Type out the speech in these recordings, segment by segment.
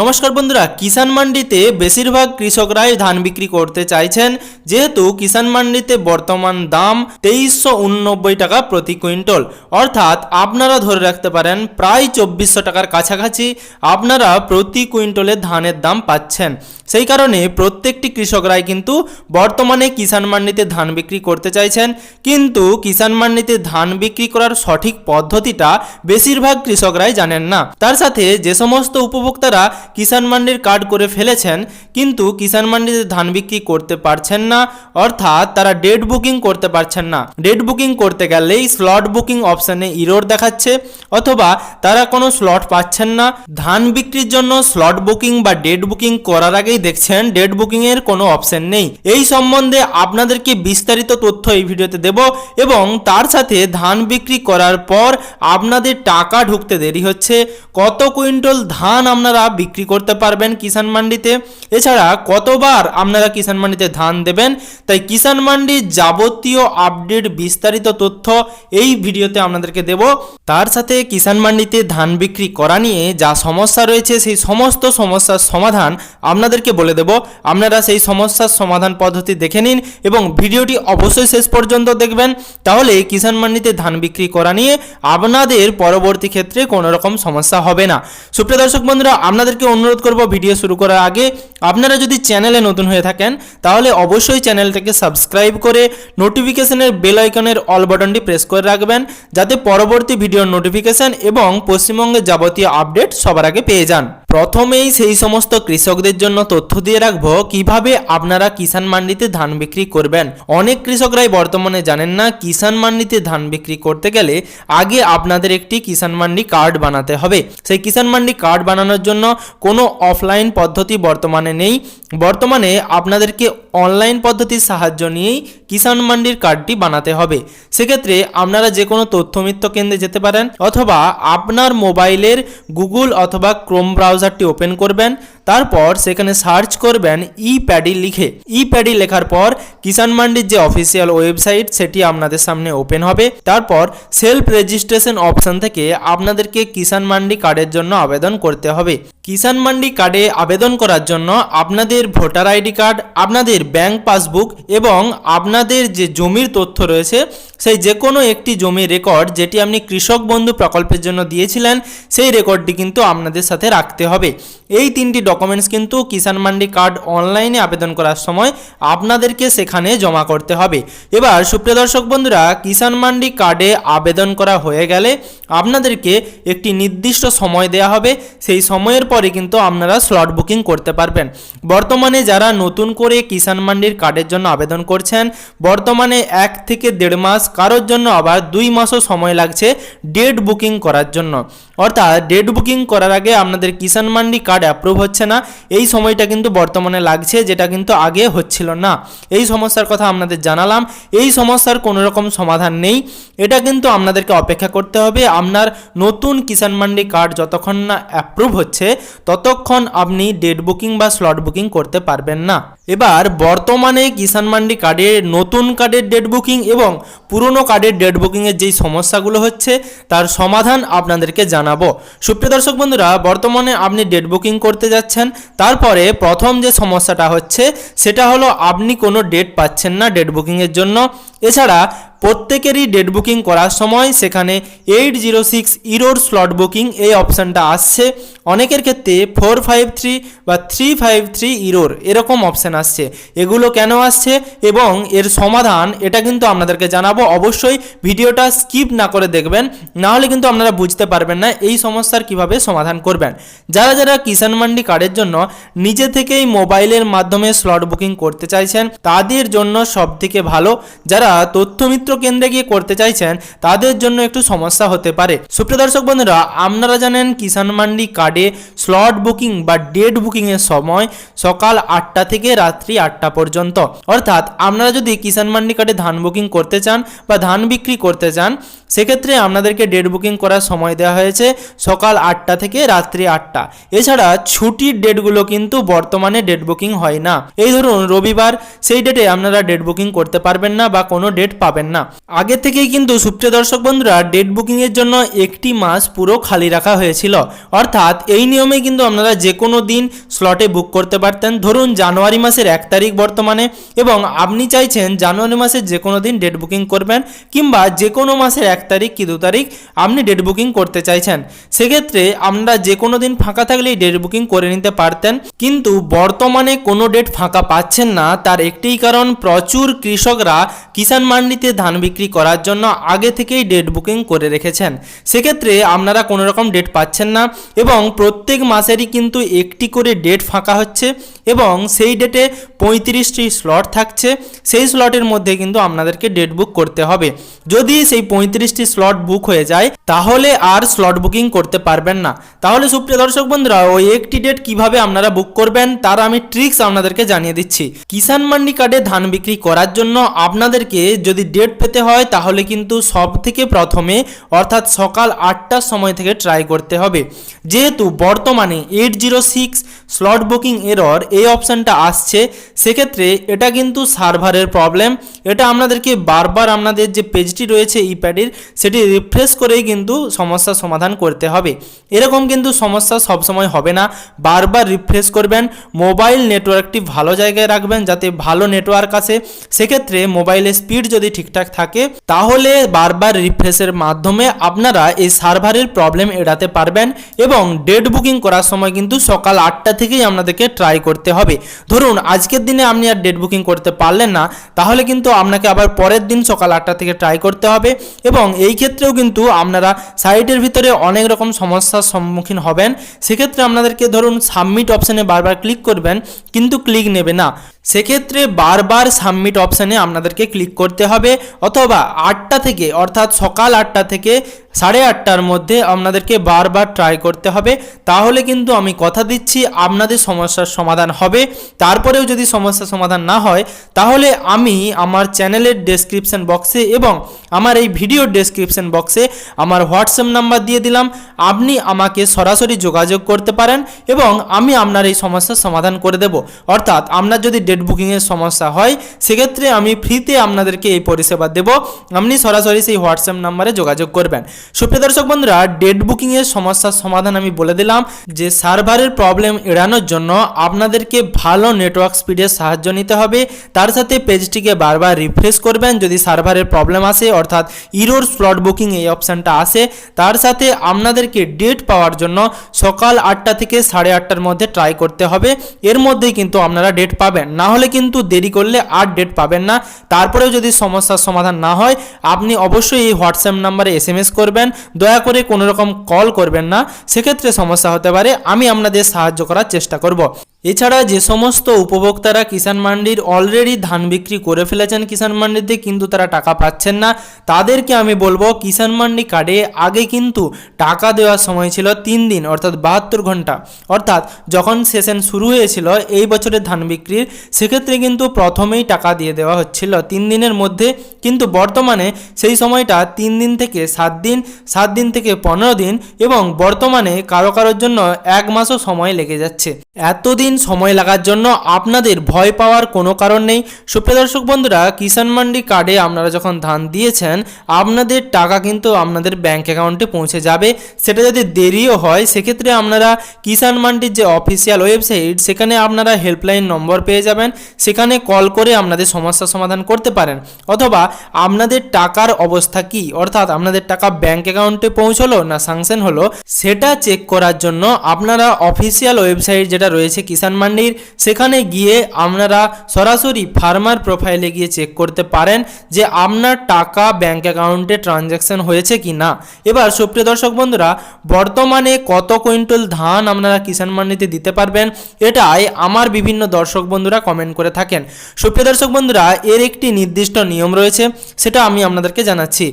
নমস্কার বন্ধুরা, কিষাণ মান্ডিতে বেশিরভাগ কৃষকরাই ধান বিক্রি করতে চাইছেন। যেহেতু কিষাণ মান্ডিতে বর্তমান দাম তেইশশো উননব্বই টাকা প্রতি কুইন্টল। অর্থাৎ আপনারা ধরে রাখতে পারেন, প্রায় চব্বিশশো টাকার কাছাকাছি আপনারা প্রতি কুইন্টলে ধানের দাম পাচ্ছেন। সেই কারণে প্রত্যেকটি কৃষকরাই কিন্তু বর্তমানে কিষাণ মান্ডিতে ধান বিক্রি করতে চাইছেন। কিন্তু কিষাণ মান্ডিতে ধান বিক্রি করার সঠিক পদ্ধতিটা বেশিরভাগ কৃষকরাই জানেন না। তার সাথে যে সমস্ত উপভোক্তারা কিষাণ মান্ডির কার্ড করে ফেলেছেন, কিন্তু কিষাণ মান্ডিতে ধান বিক্রি করতে পারছেন না, অর্থাৎ তারা ডেট বুকিং করতে পারছেন না। ডেট বুকিং করতে গেলেই স্লট বুকিং অপশানে ইরোর দেখাচ্ছে, অথবা তারা কোনো স্লট পাচ্ছেন না। ধান বিক্রির জন্য স্লট বুকিং বা ডেট বুকিং করার আগেই দেখছেন, ডেট বুকিংয়ের কোনো অপশন নেই। এই সম্বন্ধে আপনাদেরকে বিস্তারিত তথ্য এই ভিডিওতে দেব, এবং তার সাথে ধান বিক্রি করার পর আপনাদের টাকা ঢুকতে দেরি হচ্ছে? কত কুইন্টল ধান আপনারা বিক্রি করতে পারবেন কিষাণ মান্ডিতে। এছাড়া কতবার আপনারা কিষাণ মান্ডিতে ধান দেবেন? তাই কিষাণ মান্ডির যাবতীয় আপডেট, বিস্তারিত তথ্য এই ভিডিওতে আপনাদেরকে দেব। তার সাথে কিষাণ মান্ডিতে ধান বিক্রি করা নিয়ে যা সমস্যা রয়েছে, সেই সমস্ত সমস্যার সমাধান আপনাদেরকে বলে দেব। আপনারা সেই সমস্যার সমাধান পদ্ধতি দেখে নিন এবং ভিডিওটি অবশ্যই শেষ পর্যন্ত দেখবেন। তাহলে কিষাণ মান্ডিতে ধান বিক্রি করা নিয়ে আপনাদের পরবর্তী ক্ষেত্রে কোনো রকম সমস্যা হবে না। সুপ্রিয় দর্শক বন্ধুরা আপনাদেরকে অনুরোধ করব ভিডিও শুরু করার আগে আপনারা যদি চ্যানেলে নতুন হয়ে থাকেন, তাহলে অবশ্যই চ্যানেলটাকে সাবস্ক্রাইব করে নোটিফিকেশনের বেল আইকনের অল বাটনটি প্রেস করে রাখবেন, যাতে পরবর্তী ভিডিওর নোটিফিকেশন এবং পশ্চিমবঙ্গের যাবতীয় আপডেট সবার আগে পেয়ে যান। প্রথমেই সেই সমস্ত কৃষকদের জন্য তথ্য দিয়ে রাখব কীভাবে আপনারা কিষাণ মান্ডিতে ধান বিক্রি করবেন। অনেক কৃষকরাই বর্তমানে জানেন না, কিষাণ মান্ডিতে ধান বিক্রি করতে গেলে আগে আপনাদের একটি কিষাণ মান্ডি কার্ড বানাতে হবে। সেই কিষাণ মান্ডি কার্ড বানানোর জন্য কোনো অফলাইন পদ্ধতি বর্তমানে নেই। বর্তমানে আপনাদেরকে অনলাইন পদ্ধতির সাহায্য নিয়েই কিষাণ মান্ডির কার্ডটি বানাতে হবে। সেক্ষেত্রে আপনারা যে কোনো তথ্যমিত্র কেন্দ্রে যেতে পারেন অথবা আপনার মোবাইলের গুগল অথবা ক্রোম ব্রাউজারটি ওপেন করবেন তারপর সেখানে সার্চ করবেন ই প্যাডি লিখে। ই প্যাডি লেখার পর কিষাণ মান্ডির যে অফিসিয়াল ওয়েবসাইট, সেটি আপনাদের সামনে ওপেন হবে। তারপর সেলফ রেজিস্ট্রেশন অপশন থেকে আপনাদেরকে কিষাণ মান্ডি কার্ডের জন্য আবেদন করতে হবে। কিষাণ মান্ডি কার্ডে আবেদন করার জন্য আপনাদের ভোটার আইডি কার্ড, আপনাদের ব্যাংক পাসবুক এবং আপনাদের যে জমির তথ্য রয়েছে, সেই যে কোনো একটি জমির রেকর্ড যেটি আপনি কৃষক বন্ধু প্রকল্পের জন্য দিয়েছিলেন, সেই রেকর্ডটি কিন্তু আপনাদের সাথে রাখতে হবে। এই তিনটি ডকুমেন্টস কিন্তু কিষাণ মান্ডি কার্ড অনলাইনে আবেদন করার সময় আপনাদেরকে সেখানে জমা করতে হবে। এবার সুপ্রিয় দর্শক বন্ধুরা, কিষাণ মান্ডি কার্ডে আবেদন করা হয়ে গেলে আপনাদেরকে একটি নির্দিষ্ট সময় দেওয়া হবে। সেই সময়ের পরে কিন্তু আপনারা স্লট বুকিং করতে পারবেন। বর্তমানে যারা নতুন করে কিষাণ মান্ডির কার্ডের জন্য আবেদন করছেন, বর্তমানে এক থেকে দেড় মাস, কারোর জন্য আবার দুই মাসও সময় লাগছে ডেট বুকিং করার জন্য। অর্থাৎ ডেট বুকিং করার আগে আপনাদের কিষাণ মান্ডি কার্ড অ্যাপ্রুভ হচ্ছে না, এই সময়টা কিন্তু বর্তমানে লাগছে, যেটা কিন্তু আগে হচ্ছিল না। এই সমস্যার কথা আপনাদের জানালাম, এই সমস্যার কোনো রকম সমাধান নেই। এটা কিন্তু আপনাদেরকে অপেক্ষা করতে হবে, আপনার নতুন কিষাণ মান্ডি কার্ড যতক্ষণ না অ্যাপ্রুভ হচ্ছে, ততক্ষণ আপনি ডেট বুকিং বা স্লট বুকিং করতে পারবেন না। এবার বর্তমানে কিষাণ মান্ডি কার্ডের নতুন কার্ডের ডেট বুকিং এবং পুরনো কার্ডের ডেট বুকিংয়ের যেই সমস্যাগুলো হচ্ছে, তার সমাধান আপনাদেরকে জানাব। সুপ্রিয় দর্শক বন্ধুরা, বর্তমানে আপনি ডেট বুকিং করতে যাচ্ছেন। তারপরে প্রথম যে সমস্যাটা হচ্ছে, সেটা হলো আপনি কোনো ডেট পাচ্ছেন না ডেট বুকিংয়ের জন্য। এছাড়া প্রত্যেকেরই ডেট বুকিং করার সময় সেখানে eight zero six error slot booking এই অপশানটা আসছে। অনেকের ক্ষেত্রে ফোর ফাইভ থ্রি বা থ্রি ফাইভ থ্রি ইরোর এরকম অপশান আসছে। এগুলো কেন আসছে এবং এর সমাধান এটা কিন্তু আপনাদেরকে জানাব। অবশ্যই ভিডিওটা স্কিপ না করে দেখবেন নাহলে কিন্তু আপনারা বুঝতে পারবেন না এই সমস্যার কীভাবে সমাধান করবেন। যারা যারা কিষাণ মান্ডি কার্ডের জন্য নিজে থেকেই মোবাইলের মাধ্যমে স্লট বুকিং করতে চাইছেন, তাদের জন্য সবথেকে ভালো। যারা তথ্যমিত্র কেন্দ্রে গিয়ে করতে চাইছেন, তাদের জন্য একটু সমস্যা হতে পারে। সুপ্রিয় দর্শক বন্ধুরা, আপনারা জানেন কিষাণ মান্ডি কার্ডে স্লট বুকিং বা ডেট বুকিংয়ের সময় সকাল আটটা থেকে রাত্রি আটটা পর্যন্ত। অর্থাৎ আপনারা যদি কিষাণ মান্ডি কার্ডে ধান বুকিং করতে চান বা ধান বিক্রি করতে চান সেক্ষেত্রে আপনাদেরকে ডেট বুকিং করার সময় দেওয়া হয়েছে সকাল আটটা থেকে রাত্রি আটটা। এছাড়া ছুটির ডেটগুলো কিন্তু বর্তমানে ডেট বুকিং হয় না। এই ধরুন রবিবার, সেই ডেটে আপনারা ডেট বুকিং করতে পারবেন না বা কোনো ডেট পাবেন না। আগে থেকেই কিন্তু সুপ্রিয় দর্শক বন্ধুরা ডেট বুকিংয়ের জন্য একটি মাস পুরো খালি রাখা হয়েছিল। অর্থাৎ এই নিয়মে কিন্তু আপনারা যে কোনো দিন স্লটে বুক করতে পারতেন। ধরুন জানুয়ারি মাসের এক তারিখ বর্তমানে এবং আপনি চাইছেন জানুয়ারি মাসের যে কোনো দিন ডেট বুকিং করবেন কিংবা যে কোনো মাসের এক তারিখ কি দু তারিখ আপনি ডেট বুকিং করতে চাইছেন। সেক্ষেত্রে আমরা যে কোনো দিন ফাঁকা থাকলেই ডেট বুকিং করে নিতে পারতেন। কিন্তু বর্তমানে কোনো ডেট ফাঁকা পাচ্ছেন না। তার একটিই কারণ, প্রচুর কৃষকরা কিষাণ মান্ডিতে ধান বিক্রি করার জন্য আগে থেকেই ডেট বুকিং করে রেখেছেন। সেক্ষেত্রে আপনারা কোনো রকম ডেট পাচ্ছেন না এবং প্রত্যেক মাসেরই কিন্তু একটি করে ডেট ফাঁকা হচ্ছে এবং সেই ডেটে পঁয়ত্রিশটি স্লট থাকছে। সেই স্লটের মধ্যে কিন্তু আপনাদেরকে ডেট বুক করতে হবে। যদি সেই পঁয়ত্রিশটি স্লট বুক হয়ে যায়, তাহলে আর স্লট বুকিং করতে পারবেন না। তাহলে সুপ্রিয় দর্শক বন্ধুরা, ওই একটি ডেট কীভাবে আপনারা বুক করবেন, তার আমি ট্রিক্স আপনাদেরকে জানিয়ে দিচ্ছি। কিষান মান্ডি কার্ডে ধান বিক্রি করার জন্য আপনাদেরকে যদি ডেট পেতে হয়, তাহলে কিন্তু সব থেকে প্রথমে, অর্থাৎ সকাল আটটার সময় থেকে ট্রাই করতে হবে। যেহেতু বর্তমানে eight zero six slot booking error এই অপশানটা আসছে, সেক্ষেত্রে এটা কিন্তু সার্ভারের প্রবলেম এটা আপনাদেরকে বারবার আপনাদের যে পেজটি রয়েছে ই প্যাডির সেটি রিফ্রেশ করেই কিন্তু সমস্যার সমাধান করতে হবে। এরকম কিন্তু সমস্যা সবসময় হবে না। বারবার রিফ্রেশ করবেন মোবাইল নেটওয়ার্কটি ভালো জায়গায় রাখবেন যাতে ভালো নেটওয়ার্ক আসে। সেক্ষেত্রে মোবাইলের স্পিড যদি ঠিকঠাক থাকে, তাহলে বারবার রিফ্রেশের মাধ্যমে আপনারা এই সার্ভারের প্রবলেম এড়াতে পারবেন এবং ডেট বুকিং করার সময় কিন্তু সকাল আটটা থেকেই আপনাদেরকে ট্রাই করতে হবে। ধরুন, আজকের দিনে আপনি আর ডেট বুকিং করতে পারলেন না, তাহলে কিন্তু আপনাকে আবার পরের দিন সকাল আটটা থেকে ট্রাই করতে হবে এবং এই ক্ষেত্রেও কিন্তু আপনারা সাইটের ভিতরে অনেক রকম সমস্যার সম্মুখীন হবেন। সেক্ষেত্রে আপনাদেরকে ধরুন সাবমিট অপশানে বারবার ক্লিক করবেন, কিন্তু ক্লিক নেবে না। সেক্ষেত্রে বারবার সাবমিট অপশানে আপনাদেরকে ক্লিক করতে হবে অথবা আটটা থেকে, অর্থাৎ সকাল আটটা থেকে সাড়ে আটটার মধ্যে আপনাদেরকে বারবার ট্রাই করতে হবে। তাহলে কিন্তু আমি কথা দিচ্ছি, আপনাদের সমস্যার সমাধান হবে। তারপরেও যদি সমস্যার সমাধান না হয়, তাহলে আমি আমার চ্যানেলের ডেসক্রিপশন বক্সে এবং আমার এই ভিডিওর ডেসক্রিপশন বক্সে আমার হোয়াটসঅ্যাপ নাম্বার দিয়ে দিলাম। আপনি আমাকে সরাসরি যোগাযোগ করতে পারেন এবং আমি আপনার এই সমস্যার সমাধান করে দেব। অর্থাৎ আপনার যদি ডেট বুকিংয়ের সমস্যা হয়, সেক্ষেত্রে আমি ফ্রিতে আপনাদেরকে এই পরিষেবা দেব। আপনি সরাসরি সেই হোয়াটসঅ্যাপ নাম্বারে যোগাযোগ করবেন। সুপ্রিয় দর্শক বন্ধুরা, ডেট বুকিংয়ের সমস্যার সমাধান আমি বলে দিলাম, যে সার্ভারের প্রবলেম এড়ানোর জন্য আপনাদেরকে ভালো নেটওয়ার্ক স্পিডের সাহায্য নিতে হবে। তার সাথে পেজটিকে বারবার রিফ্রেশ করবেন যদি সার্ভারের প্রবলেম আসে, অর্থাৎ ইরোর স্লট বুকিং এই অপশানটা আসে। তার সাথে আপনাদেরকে ডেট পাওয়ার জন্য সকাল আটটা থেকে সাড়ে আটটার মধ্যে ট্রাই করতে হবে। এর মধ্যেই কিন্তু আপনারা ডেট পাবেন। না হলে কিন্তু দেরি করলে আর ডেট পাবেন না। তারপরেও যদি সমস্যার সমাধান না হয়, আপনি অবশ্যই এই হোয়াটসঅ্যাপ নাম্বারে এস এম এস করবেন। দয়া করে কোনো রকম কল করবেন না। সেক্ষেত্রে সমস্যা হতে পারে। আমি আপনাদের সাহায্য করার চেষ্টা করব। এছাড়া যে সমস্ত উপভোক্তারা কিষাণ মান্ডির অলরেডি ধান বিক্রি করে ফেলেছেন কিষাণ মান্ডিতে, কিন্তু তারা টাকা পাচ্ছেন না। তাদেরকে আমি বলব, কিষাণ মান্ডি কার্ডে আগে কিন্তু টাকা দেওয়ার সময় ছিল তিন দিন, অর্থাৎ বাহাত্তর ঘণ্টা। অর্থাৎ যখন সেশন শুরু হয়েছিল এই বছরের ধান বিক্রির, সেক্ষেত্রে কিন্তু প্রথমেই টাকা দিয়ে দেওয়া হচ্ছিল তিন দিনের মধ্যে। কিন্তু বর্তমানে সেই সময়টা তিন দিন থেকে সাত দিন সাত দিন থেকে পনেরো দিন এবং বর্তমানে কারও কারোর জন্য এক মাসও সময় লেগে যাচ্ছে। এতদিন সময় লাগার জন্য আপনাদের ভয় পাওয়ার কোনো কারণ নেই। সুপ্রিয় দর্শক বন্ধুরা, কিষাণ মান্ডি কার্ডে আপনারা যখন ধান দিয়েছেন, আপনাদের টাকা কিন্তু আপনাদের ব্যাংক অ্যাকাউন্টে পৌঁছে যাবে। সেটা যদি দেরিও হয়, সেক্ষেত্রে আপনারা কিষাণ মান্ডির যে অফিসিয়াল ওয়েবসাইট সেখানে আপনারা হেল্পলাইন নম্বর পেয়ে যাবেন। সেখানে কল করে আপনাদের সমস্যার সমাধান করতে পারেন। অথবা আপনাদের টাকার অবস্থা কি? অর্থাৎ আপনাদের টাকা ব্যাংক অ্যাকাউন্টে পৌঁছলো না সাংশন হলো, সেটা চেক করার জন্য আপনারা অফিসিয়াল ওয়েবসাইট যেটা রয়েছে কিষাণ মান্ডির। সেখানে গিয়ে আপনারা সরাসরি ফার্মার প্রোফাইলে গিয়ে চেক করতে পারেন যে আপনার টাকা ব্যাংক অ্যাকাউন্টে ট্রানজ্যাকশন হয়েছে কি না এবার সুপ্রিয় দর্শক বন্ধুরা, বর্তমানে কত কুইন্টাল ধান আপনারা কিষাণ মান্ডিতে দিতে পারবেন, এটাই আমার বিভিন্ন দর্শক বন্ধুরা কমেন্ট করে থাকেন। সুপ্রিয় দর্শক বন্ধুরা, এর একটি নির্দিষ্ট নিয়ম রয়েছে, সেটা আমি আপনাদেরকে জানাচ্ছি।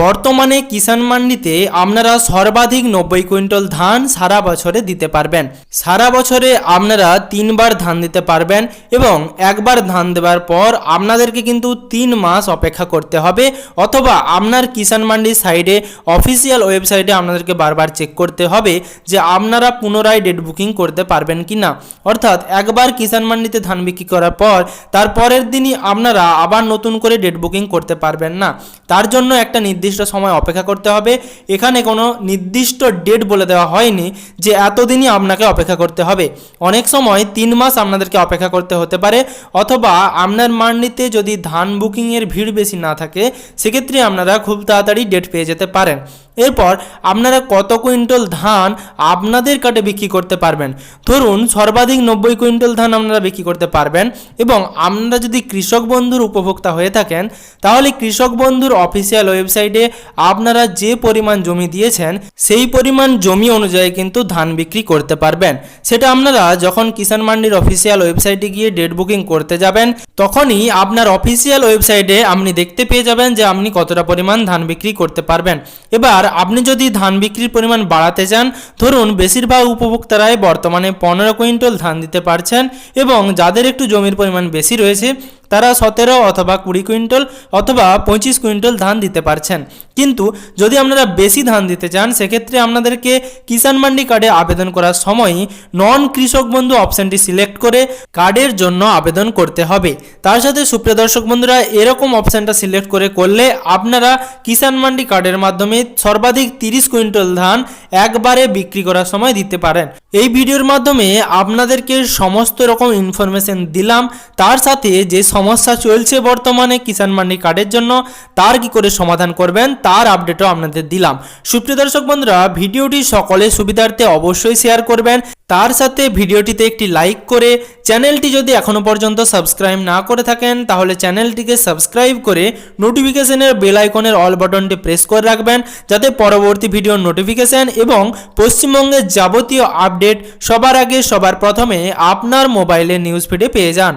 বর্তমানে কিষাণ মান্ডিতে আপনারা সর্বাধিক নব্বই কুইন্টাল ধান সারা বছরে দিতে পারবেন। সারা বছরে আপনারা তিনবার ধান দিতে পারবেন এবং একবার ধান দেওয়ার পর আপনাদেরকে কিন্তু তিন মাস অপেক্ষা করতে হবে অথবা আপনার কিষাণ মান্ডির সাইডে অফিসিয়াল ওয়েবসাইটে আপনাদেরকে বারবার চেক করতে হবে যে আপনারা পুনরায় ডেট বুকিং করতে পারবেন কি না। অর্থাৎ একবার কিষাণ মান্ডিতে ধান বিক্রি করার পর তার পরের দিনই আপনারা আবার নতুন করে ডেট বুকিং করতে পারবেন না। তার জন্য একটা নির্দিষ্ট সময় অপেক্ষা করতে হবে। এখানে কোনো নির্দিষ্ট ডেট বলে দেওয়া হয়নি যে এতদিনই আপনাকে অপেক্ষা করতে হবে। অনেক সময় তিন মাস আপনাদেরকে অপেক্ষা করতে হতে পারে অথবা আপনার মান্ডিতে যদি ধান বুকিংয়ের ভিড় বেশি না থাকে, সেক্ষেত্রে আপনারা খুব তাড়াতাড়ি ডেট পেয়ে যেতে পারেন। এরপর আপনারা কত কুইন্টাল ধান আপনাদের কাটে বিক্রি করতে পারবেন? ধরুন সর্বাধিক নব্বই কুইন্টাল ধান আপনারা বিক্রি করতে পারবেন এবং আপনারা যদি কৃষক বন্ধুর উপভোক্তা হয়ে থাকেন, তাহলে কৃষক বন্ধুর অফিসিয়াল ওয়েবসাইটে আপনারা যে পরিমাণ জমি দিয়েছেন, সেই পরিমাণ জমি অনুযায়ী কিন্তু ধান বিক্রি করতে পারবেন। সেটা আপনারা যখন কিষাণ মান্ডির অফিসিয়াল ওয়েবসাইটে গিয়ে ডেট বুকিং করতে যাবেন, তখনই আপনার অফিসিয়াল ওয়েবসাইটে আপনি দেখতে পেয়ে যাবেন যে আপনি কতটা পরিমাণ ধান বিক্রি করতে পারবেন। এবার আপনি যদি ধান বিক্রির পরিমাণ বাড়াতে চান, ধরুন বেশিরভাগ উপভোক্তারাই বর্তমানে পনেরো কুইন্টল ধান দিতে পারছেন এবং যাদের একটু জমির পরিমাণ বেশি রয়েছে তারা সতেরো অথবা কুড়ি কুইন্টাল অথবা পঁচিশ কুইন্টাল ধান দিতে পারছেন। কিন্তু যদি আপনারা বেশি ধান দিতে চান, সেক্ষেত্রে আপনাদেরকে কিষাণ মান্ডি কার্ডে আবেদন করার সময়ই নন কৃষক বন্ধু অপশানটি সিলেক্ট করে কার্ডের জন্য আবেদন করতে হবে। তার সাথে সুপ্রিয় দর্শক বন্ধুরা, এরকম অপশানটা সিলেক্ট করে করলে আপনারা কিষাণ মান্ডি কার্ডের মাধ্যমে সর্বাধিক তিরিশ কুইন্টাল ধান একবারে বিক্রি করার সময় দিতে পারেন। এই ভিডিওর মাধ্যমে আপনাদেরকে সমস্ত রকম ইনফরমেশন দিলাম। তার সাথে যে সমস্যা চলছে বর্তমানে কিষাণ মান্ডি কার্ডের জন্য। তার কি করে সমাধান করবেন, তার আপডেটও আপনাদের দিলাম। সুপ্রিয় দর্শক বন্ধুরা, ভিডিওটি সকলের সুবিধার্থে অবশ্যই শেয়ার করবেন। তার সাথে ভিডিওটিতে একটি লাইক করে চ্যানেলটি যদি এখনও পর্যন্ত সাবস্ক্রাইব না করে থাকেন, তাহলে চ্যানেলটিকে সাবস্ক্রাইব করে নোটিফিকেশনের বেল আইকনের অল বাটনটি প্রেস করে রাখবেন, যাতে পরবর্তী ভিডিওর নোটিফিকেশন এবং পশ্চিমবঙ্গের যাবতীয় আপডেট সবার আগে, সবার প্রথমে আপনার মোবাইলে নিউজ ফিডে পেয়ে যান।